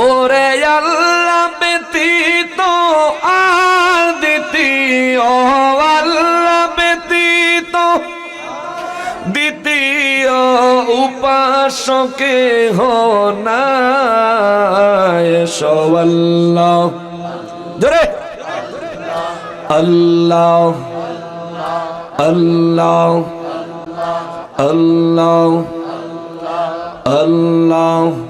ওরে আল্লাহ ব্যতীত আর দ্বিতীয় আল্লাহ ব্যতীত। দ্বিতীয় উপাসকে সবাল্লাহ ধরে। আল্লাহ। আল্লাহ। আল্লাহ। আল্লাহ।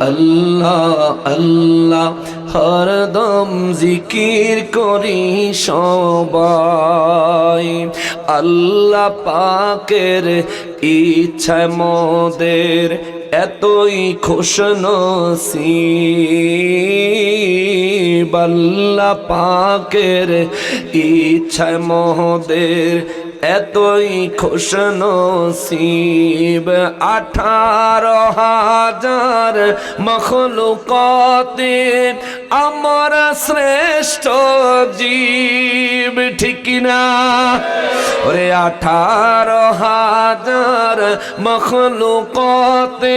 আল্লাহ আল্লাহ হরদম জিকির করি সবাই। আল্লাহ পাকের ইচ্ছা মোদের এতই খুশ নসিব। আল্লাহ পাকের ইচ্ছা মোদের এতই খুশ নসিব আঠারো হাজার মখলুকতে আমার শ্রেষ্ঠ জীব, ঠিক না? ওরে আঠারো হাজার মখলুকতে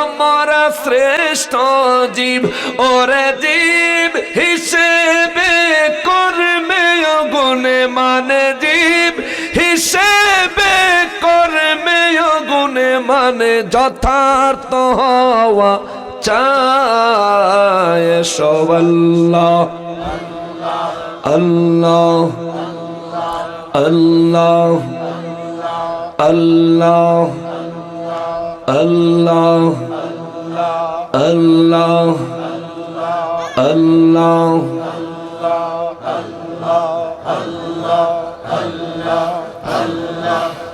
আমার শ্রেষ্ঠ জীব, ওরে জীব হিসেবে মানে যথার্থ হওয়া চায় সবাল্লাহ আল্লাহ আল্লাহ আল্লাহ। আল্লাহ। আল্লাহ। আল্লাহ। আল্লাহ। আল্লাহ। আল্লাহ।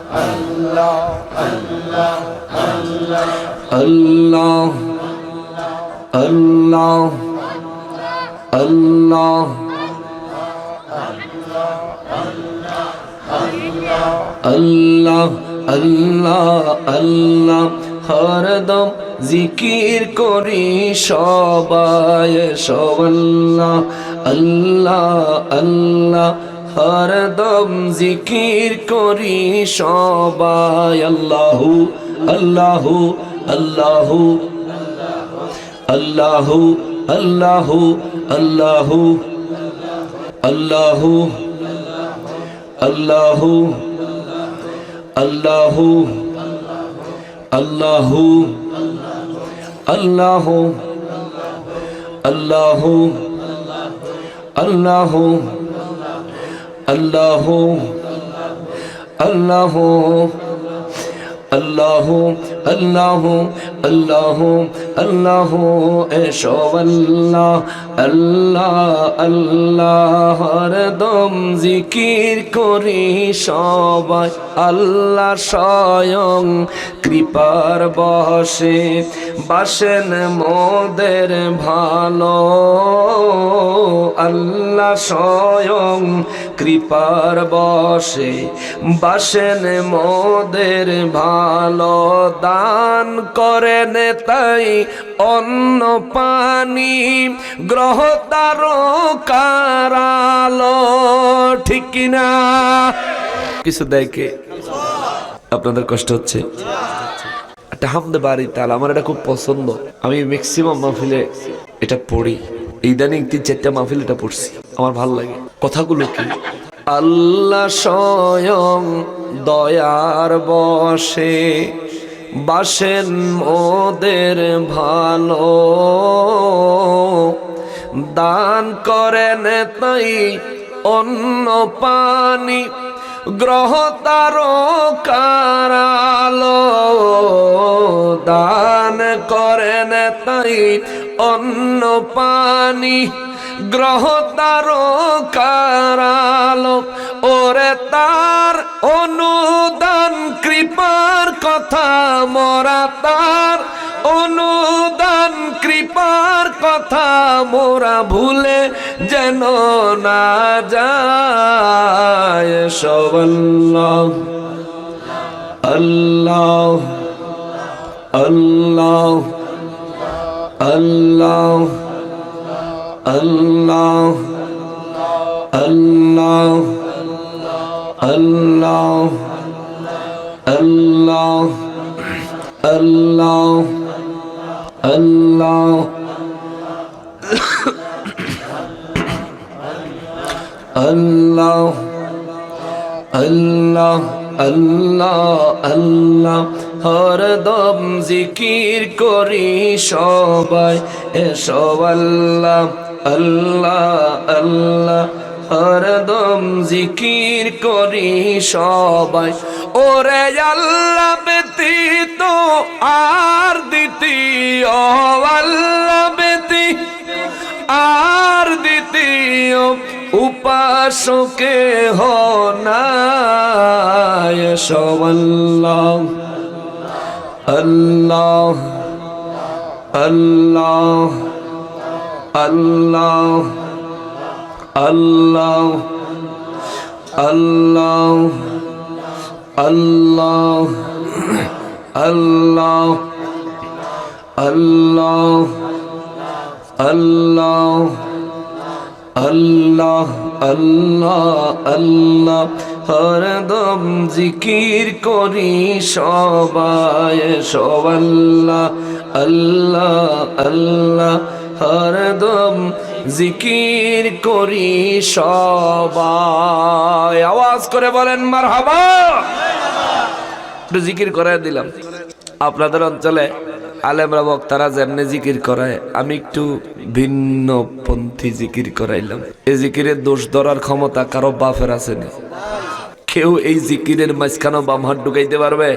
আল্লাহ আল্লাহ আল্লাহ হরদম জিকির করি সবাই সবাল্লাহ আল্লাহ আল্লাহ হরদম জিকির করি সবাই আল্লাহু আল্লাহু আল্লাহু আল্লাহু আল্লাহু আল্লাহু আল্লাহু আল্লাহু আল্লাহু আল্লাহু আল্লাহু আল্লাহু আল্লাহু আল্লাহু আল্লাহ আল্লাহ আল্লাহ আল্লাহ আল্লাহ এসব আল্লাহ আল্লাহ আল্লাহ হরদম জিকির করি সবাই আল্লাহ স্বয়ং কৃপার বসে বাসেন মোদের ভালো। আল্লাহ স্বয়ং কৃপার বসে বাসেন মোদের ভালো। দান করেন তাই অন্ন পানি, গ্রহ তার কারালো ঠিক না কিছু দেখে আপনাদের কষ্ট হচ্ছে? একটা হামদে বাড়ি তাল আমার এটা খুব পছন্দ। আমি ম্যাক্সিমাম মাহফিলে এটা পড়ি। ইদানিং তিন চারটা মাহফিল এটা পড়ছি। আমার ভালো লাগে। কথাগুলো কি? আল্লাহ স্বয়ং দয়ার বসে বাসেন মোদের ভালো। দান করেন তাই অন্য পানি গ্রহ তার কারালো দান করেন তাই অন্য পানি। গ্রহ তার কারালো, ওরে তার অনুদান, কৃপার কথা মরা তার। অনুদান, কৃপার কথা মোরা ভুলে যেন না যায়। সবল্লাহ আল্লাহ আল্লাহ আল্লাহ আল্লাহ আল্লাহ আল্লাহ আল্লাহ আল্লাহ। আল্লাহ। আল্লাহ। আল্লাহ আল্লাহ আল্লাহ। হরদম জিকির করি সবাই এসব আল্লাহ আল্লাহ আল্লাহ। হরদম জিকির করি সবাই, ওরে আল্লাহ ব্যতীত আর দ্বিতীয় আল্লাহ ব্যতীত আর দ্বিতীয় উপাসকে হনায় সবল্লাহ আল্লাহ আল্লাহ আল্লাহ আল্লাহ আল্লাহ আল্লাহ। আল্লাহ আল্লাহ আল্লাহ আল্লাহ আল্লাহ আল্লাহ। হরদম জিকির করি সবাই, সব আল্লাহ আল্লাহ আল্লাহ। হরদম জিকির করি সবাই। আওয়াজ করে বলেন মার হাবা একটু জিকির করে দিলাম। আপনাদের অঞ্চলে আলেমরা, বক্তারা যেমনি জিকির করায়, আমি একটু ভিন্ন পন্থী জিকির করাইলাম। এই জিকিরের দোষ ধরার ক্ষমতা কারও বাফের আসেনি। কেউ এই জিকিরের মাঝখানেও বাম হাত ঢুকাইতে পারবে?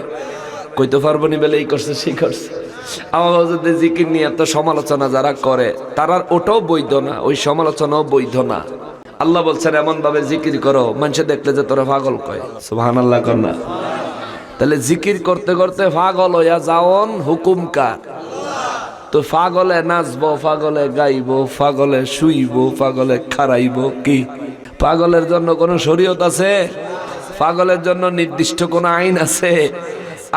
কইতে পারব নি বেলে এই করছে, সেই করছে। আমার যদি জিকির নিয়ে এত সমালোচনা যারা করে, তারা ওটাও বৈধ না, ওই সমালোচনাও বৈধ না। আল্লাহ বলছেন এমন ভাবে জিকির করো, মানুষে দেখলে যে তোরা পাগল কয়। সুবহান আল্লাহ কর না। তাহলে জিকির করতে করতে পাগল হইয়া যাওন, হুকুম কার? তো পাগলে নাচবো পাগলে গাইবো পাগলে শুইবো পাগলে খারাইবো কি? পাগলের জন্য কোনো শরীয়ত আছে? পাগলের জন্য নির্দিষ্ট কোনো আইন আছে?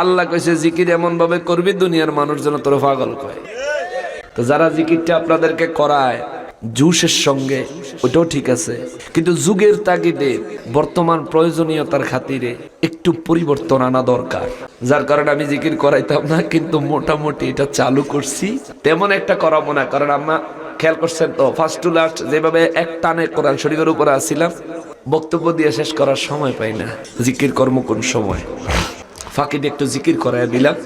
আল্লাহ কইছে, জিকির এমন ভাবে করবি, দুনিয়ার মানুষ যেন তোর পাগল কয়। তো যারা জিকিরটা আপনাদেরকে করায় জুসের সঙ্গে, ওটাও ঠিক আছে। কিন্তু যুগের তাগিদে বর্তমান প্রয়োজনীয়তার খাতিরে একটু পরিবর্তন আনা দরকার। যার কারণে আমি জিকির করাইতাম না, কিন্তু মোটামুটি এটা চালু করছি। তেমন একটা করাবো না, কারণ আমরা খেয়াল করছেন তো ফার্স্ট টু লাস্ট যেভাবে এক টানে কোরআন শরীফের উপরে আসছিলাম, বক্তব্য দিয়ে শেষ করার সময় পাই না। জিকির কর্ম কোন সময়? ফাঁকিতে একটু জিকির করাই দিলাম,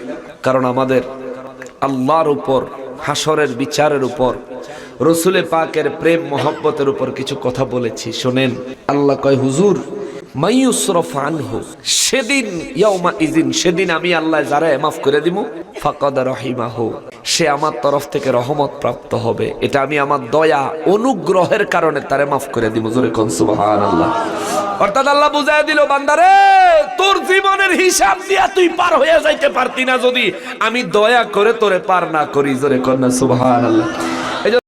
কারণ আমাদের আল্লাহর উপর হাসরের বিচারের উপর। রসুলে পাকের প্রেম, মহব্বতের উপর কিছু কথা বলেছি। শোনেন, আল্লাহ কয়, হুজুর সেদিন সেদিন আমি আল্লাহ মাফ করে দিব সে আমার তরফ থেকে রহমত প্রাপ্ত হবে। এটা আমি আমার দয়া, অনুগ্রহের কারণে তারে মাফ করে দিব জোরে অর্থাৎ আল্লাহ বুঝাই বান্দারে, তোর জীবনের হিসাব দিয়া তুই পার হয়ে যাইতে পারতি না যদি আমি দয়া করে তোরে পার না করি, জোরে কন্যা সুবহানাল্লাহ।